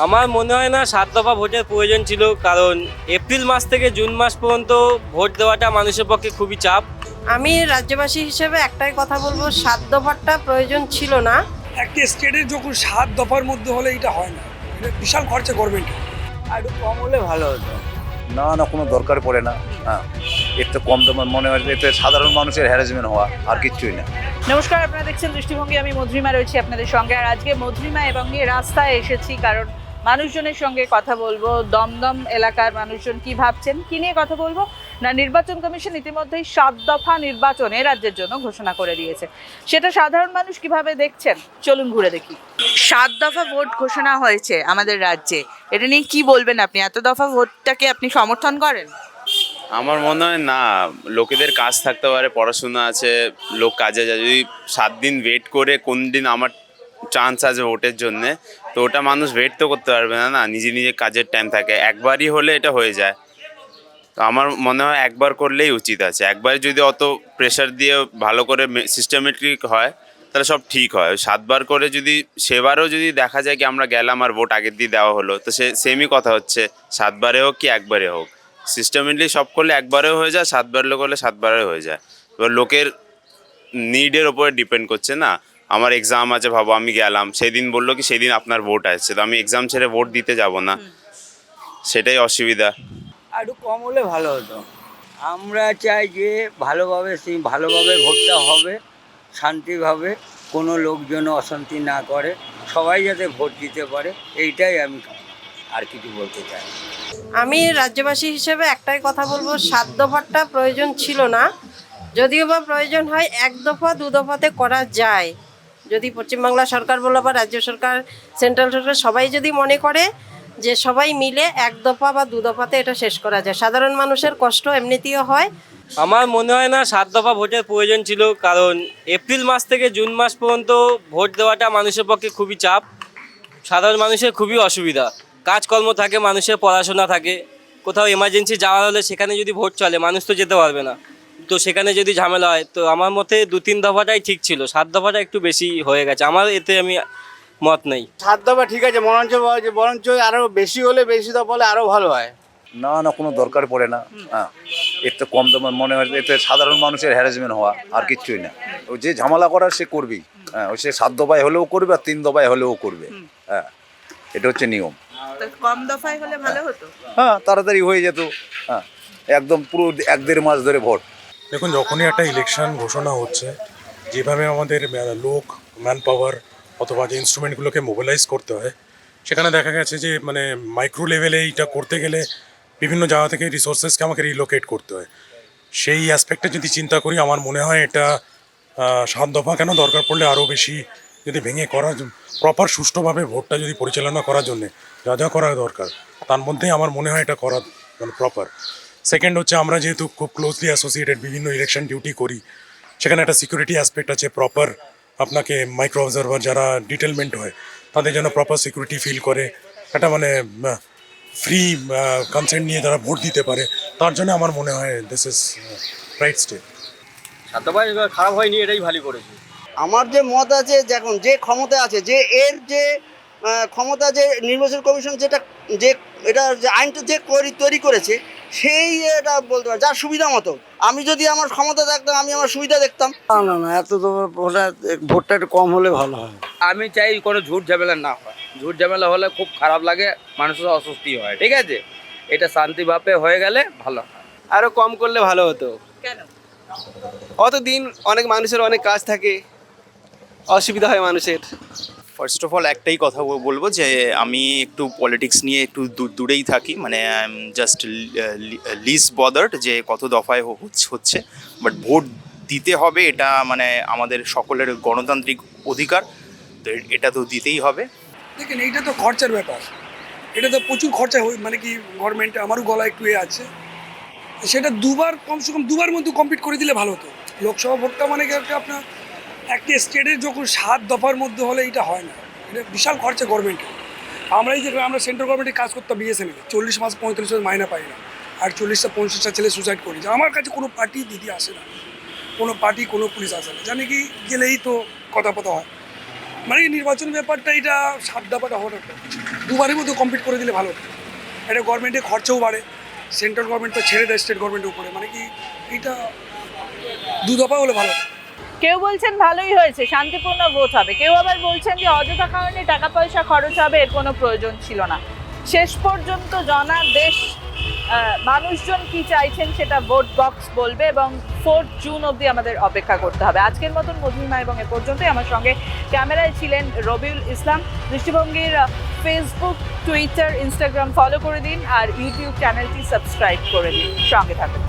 আমার মনে হয় না সাত দফা ভোটের প্রয়োজন ছিল কারণ এপ্রিল মাস থেকে জুন মাস পর্যন্ত ভোট দেওয়াটা মানুষের পক্ষে খুবই চাপ। আমি রাজ্যবাসী হিসেবে একটাই কথা বলব সাত দফারটা প্রয়োজন ছিল না। একটা স্টেটের যখন সাত দফার মধ্যে হলে এটা হয় না এটা বিশাল খরচা গভর্নমেন্টের আর একটু কম হলে ভালো হতো। না না কোনো দরকার পড়ে না হ্যাঁ। এর তো কম দাম মনে হয় এতে সাধারণ মানুষের হ্যারাসমেন্ট হওয়া আর কিচ্ছুই না। নমস্কার আপনারা দেখছেন দৃষ্টিভঙ্গি আমি মধুরিমা রয়েছি আপনাদের সঙ্গে। আর আজকে মধুরিমা এবং নিয়ে রাস্তায় এসেছি কারণ মানুষজনের সঙ্গে কথা বলব, দমদম এলাকার মানুষজন কি ভাবছেন, কি নিয়ে কথা বলব? না, নির্বাচন কমিশন ইতিমধ্যেই সাত দফা নির্বাচনে রাজ্যের জন্য ঘোষণা করে দিয়েছে। সেটা সাধারণ মানুষ কীভাবে দেখছেন? চলুন ঘুরে দেখি। সাত দফা ভোট ঘোষণা হয়েছে আমাদের রাজ্যে। এটা নিয়ে কি বলবেন আপনি? এত দফা ভোটটাকে আপনি সমর্থন করেন? আমার মনে হয় না, লোকেদের কাজ থাকতে পারে, পড়াশোনা আছে, লোক কাজে যায়। যদি সাত দিন ওয়েট করে কোন দিন আমার চান্স আছে ভোটের জন্যে তো ওটা মানুষ ওয়েট তো করতে পারবে না না? নিজে নিজে কাজের টাইম থাকে। একবারই হলে এটা হয়ে যায়। তো আমার মনে হয় একবার করলেই উচিত আছে। একবার যদি অত প্রেশার দিয়ে ভালো করে সিস্টেমেটিক হয়, তাহলে সব ঠিক হয়। সাতবার করে যদি, সেবারও যদি দেখা যায় কি আমরা গেলাম আর ভোট আগের দিয়ে দেওয়া হলো, তো সে সেমই কথা হচ্ছে। সাতবারে হোক কি একবারে হোক। সিস্টেমেটলি সব করলে একবারেও হয়ে যায়, সাতবার লোক হলে সাতবারে হয়ে যায়। এবার লোকের নিডের ওপরে ডিপেন্ড করছে না। আমার এক্সাম আছে ভাবো আমি গেলাম। সেদিন বলল কি সেদিন আপনার ভোট আছে তো আমি এক্সাম ছেড়ে ভোট দিতে যাব না। সেটাই অসুবিধা। আর কম হলে ভালো হতো। আমরা চাই যে ভালোভাবে সেই ভালোভাবে ভোটটা হবে শান্তিভাবে কোনো লোক যেন অশান্তি না করে সবাই যাতে ভোট দিতে পারে এইটাই আমি আর কিছু বলতে চাই। আমি রাজ্যবাসী হিসেবে একটাই কথা বলব সাত দফারটা প্রয়োজন ছিল না। যদিও বা প্রয়োজন হয় এক দফা দু দফাতে করা যায়। যদি পশ্চিমবাংলা সরকার বলো বা রাজ্য সরকার সেন্ট্রাল সরকার, সবাই যদি মনে করে যে সবাই মিলে এক দফা বা দু দফাতে এটা শেষ করা যায়। সাধারণ মানুষের কষ্ট এমনিতেও হয়। আমার মনে হয় না সাত দফা ভোটের প্রয়োজন ছিল, কারণ এপ্রিল মাস থেকে জুন মাস পর্যন্ত ভোট দেওয়াটা মানুষের পক্ষে খুবই চাপ। সাধারণ মানুষের খুবই অসুবিধা। কাজকর্ম থাকে, মানুষের পড়াশোনা থাকে। কোথাও এমার্জেন্সি যাওয়ার হলে সেখানে যদি ভোট চলে, মানুষ তো যেতে পারবে না। তো সেখানে যদি ঝামেলা হয় তো আমার মতে দু তিন দফাটাই ঠিক ছিল। সাত দফাটা একটু বেশি হয়ে গেছে। আমার এতে আমি মত নেই। সাত দফা ঠিক আছে বরঞ্চ বরঞ্চ আরও বেশি হলে বেশি দফা হলে আরও ভালো হয়। না না কোনো দরকার পড়ে না। হ্যাঁ। এর তো কম দাম মনে হয় এতে সাধারণ মানুষের হ্যারাসমেন্ট হওয়া আর কিচ্ছুই না। ও যে ঝামেলা করার সে করবেই। হ্যাঁ ও সে সাত দফায় হলেও করবে আর তিন দফায় হলেও করবে। হ্যাঁ এটা হচ্ছে নিয়ম। কম দফায় হলে ভালো হতো? হ্যাঁ তাড়াতাড়ি হয়ে যেত। হ্যাঁ একদম পুরো এক দেড় মাস ধরে ভোট। দেখুন, যখনই একটা ইলেকশন ঘোষণা হচ্ছে, যেভাবে আমাদের লোক ম্যান পাওয়ার অথবা যে ইনস্ট্রুমেন্টগুলোকে মোবিলাইজ করতে হয়, সেখানে দেখা গেছে যে মানে মাইক্রো লেভেলে এইটা করতে গেলে বিভিন্ন জায়গা থেকে রিসোর্সেসকে আমাকে রিলোকেট করতে হয়। সেই অ্যাসপেক্টে যদি চিন্তা করি, আমার মনে হয় এটা সাত দফা কেন দরকার পড়লে আরও বেশি যদি ভেঙে করা প্রপার সুষ্ঠুভাবে ভোটটা যদি পরিচালনা করার জন্যে যা যা করা দরকার, তার মধ্যেই আমার মনে হয় এটা করা মানে প্রপার সেকেন্ড হচ্ছে আমরা যেহেতু খুব ক্লোজলি অ্যাসোসিয়েটেড বিভিন্ন ইলেকশন ডিউটি করি সেখানে একটা সিকিউরিটি অ্যাসপেক্ট আছে প্রপার আপনাকে মাইক্রো অবজারভার যারা ডিটেলমেন্ট হয় তাদের যেন প্রপার সিকিউরিটি ফিল করে একটা মানে ফ্রি কনসেন্ট নিয়ে তারা ভোট দিতে পারে তার জন্য আমার মনে হয় দিস ইজ রাইট স্টেপ খারাপ হয়নি এটাই ভালো করেছে। আমার যে মত আছে দেখুন যে ক্ষমতা আছে যে এর যে ক্ষমতা যে নির্বাচন কমিশন যেটা যে এটা যে আইনটা যে করি- তৈরি করেছে সেই এটা বলতে পারে যার সুবিধা মতো। আমি যদি আমার ক্ষমতা দেখতাম আমি আমার সুবিধা দেখতাম। না না না এত তো ভোটটা ভোটটা একটু কম হলে ভালো হয়। আমি চাই কোনো ঝুট ঝামেলা না হয়। ঝুট ঝামেলা হলে খুব খারাপ লাগে মানুষের অস্বস্তি হয় ঠিক আছে? এটা শান্তিভাবে হয়ে গেলে ভালো হয়। আরও কম করলে ভালো হতো। কেন? অত দিন অনেক মানুষের অনেক কাজ থাকে অসুবিধা হয় মানুষের। ফার্স্ট অফ অল একটাই কথা বলব যে আমি একটু পলিটিক্স নিয়ে একটু দূরেই থাকি। মানে জাস্ট লিস বদার্ড যে কত দফায় হচ্ছে- বাট ভোট দিতে হবে, এটা মানে আমাদের সকলের গণতান্ত্রিক অধিকার। তো এটা তো দিতেই হবে। দেখেন, এইটা তো খরচার ব্যাপার। এটা তো প্রচুর খরচা মানে কি গভর্নমেন্ট আমারও গলা একটু এ আছে। সেটা দুবার, কমসে কম দুবার মধ্যে কমপ্লিট করে দিলে ভালো হতো। লোকসভা ভোটটা মানে কি একটা আপনার একটা স্টেটের যখন সাত দফার মধ্যে হলে এটা হয় না। এটা বিশাল খরচা গভর্নমেন্টের আমরা এই যে আমরা সেন্ট্রাল গভর্নমেন্টে কাজ করতাম বিএসএনএল চল্লিশ মাস, পঁয়তাল্লিশ মাস মাইনা পাই না। আর চল্লিশটা, পঞ্চাশটা ছেলে সুসাইড করি। আমার কাছে কোনো পার্টি দিদি আসে না। কোনো পার্টি কোনো পুলিশ আসে না। জানি কি, গেলেই তো কথা কথা হয়। মানে নির্বাচন ব্যাপারটা এটা সাত দাপাটা হওয়ার দুবারের মধ্যে কমপ্লিট করে দিলে ভালো এটা গভর্নমেন্টের খরচাও বাড়ে। সেন্ট্রাল গভর্নমেন্ট তো ছেড়ে দেয় স্টেট গভর্নমেন্টের উপরে। মানে কি, এটা দু দফা হলে ভালো। কেউ বলছেন ভালোই হয়েছে শান্তিপূর্ণ ভোট হবে। কেউ আবার বলছেন যে অযথা কারণে টাকা পয়সা খরচ হবে এর কোনো প্রয়োজন ছিল না। শেষ পর্যন্ত জনাদেশ আহ, মানুষজন কি চাইছেন সেটা ভোট বক্স বলবে এবং ফোর্থ জুন অবধি আমাদের অপেক্ষা করতে হবে। আজকের মতন মধুরিমা এবং এ পর্যন্তই। আমার সঙ্গে ক্যামেরায় ছিলেন রবিউল ইসলাম। দৃষ্টিভঙ্গির ফেসবুক টুইটার ইনস্টাগ্রাম ফলো করে দিন আর ইউটিউব চ্যানেলটি সাবস্ক্রাইব করে দিন। সঙ্গে থাকুন।